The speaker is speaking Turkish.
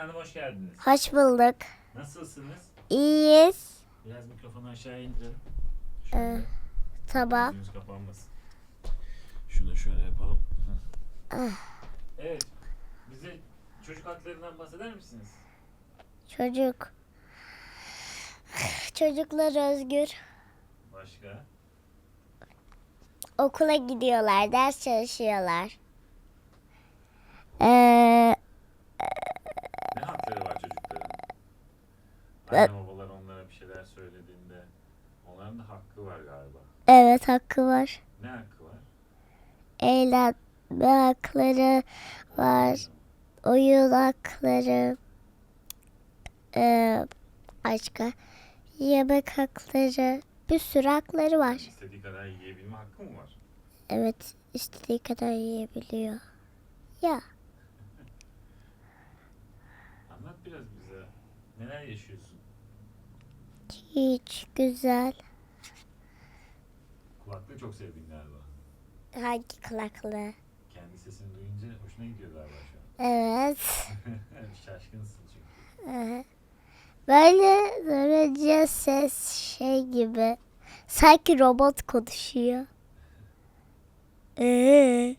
Hanım hoş geldiniz. Hoş bulduk. Nasılsınız? İyiyiz. Biraz mikrofonu aşağı indirelim. Ee, Şöyle Tamam. gözünüz kapanmasın. Şunu şöyle yapalım. Ah. evet. Bize çocuk haklarından bahseder misiniz? Çocuk. Çocuklar özgür. Başka? Okula gidiyorlar, ders çalışıyorlar. Ee, Ne hakları var çocukların? Anne babalar onlara bir şeyler söylediğinde onların da hakkı var galiba. evet hakkı var. Ne hakkı var? Eğlenme hakları var. Oyun hakları. Ee, başka. Yemek hakları. Bir sürü hakları var. İstediği kadar yiyebilme hakkı mı var? Evet, istediği kadar yiyebiliyor. Ya, Anlat biraz bize. Neler yaşıyorsun? hiç güzel. Kulaklığı çok sevdin galiba. Hangi kulaklığı? Kendi sesini duyunca hoşuna gidiyor galiba şu an. Evet. Şaşkınsın çünkü. Ee, Böyle durunca ses şey gibi. Sanki robot konuşuyor. Ee.